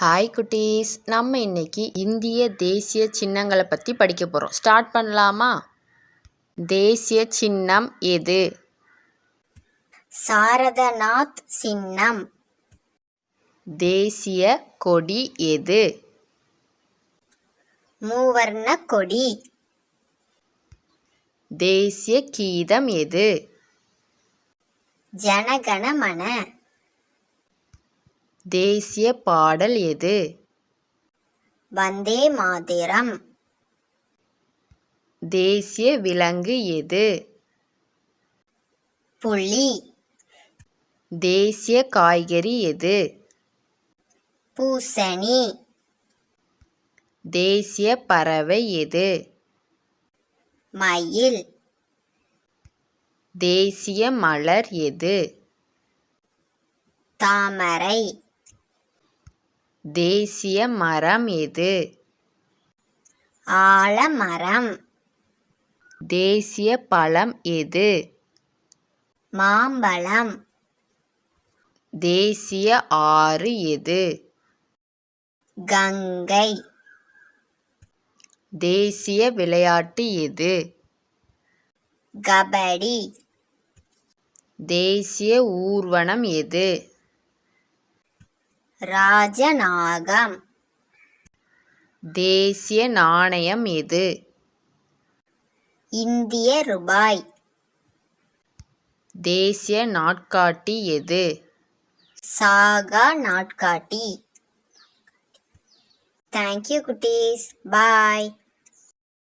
Hi குட்டீஸ். நம்ம இன்னைக்கு இந்திய தேசிய சின்னங்களை பற்றி படிக்க போகிறோம் ஸ்டார்ட் பண்ணலாமா? தேசிய சின்னம் எது? சாரதநாத் சின்னம். தேசிய கொடி எது? மூவர்ண கொடி. தேசிய கீதம் எது? ஜனகணமன தேசிய பாடல் எது? வந்தே மாதரம். தேசிய விலங்கு எது? புலி. தேசிய காய்கறி எது? பூசணி. தேசிய பறவை எது? மயில். தேசிய மலர் எது? தாமரை. தேசிய மரம் எது? ஆலமரம். தேசிய பழம் எது? மாம்பழம். தேசிய ஆறு எது? கங்கை. தேசிய விளையாட்டு எது? கபடி. தேசிய ஊர்வனம் எது? ராஜநாகம். தேசிய நாணயம் எது இந்திய ரூபாய். தேசிய நாட்காட்டி எது? சாகா நாட்காட்டி. தேங்க்யூ குட்டீஸ். பாய்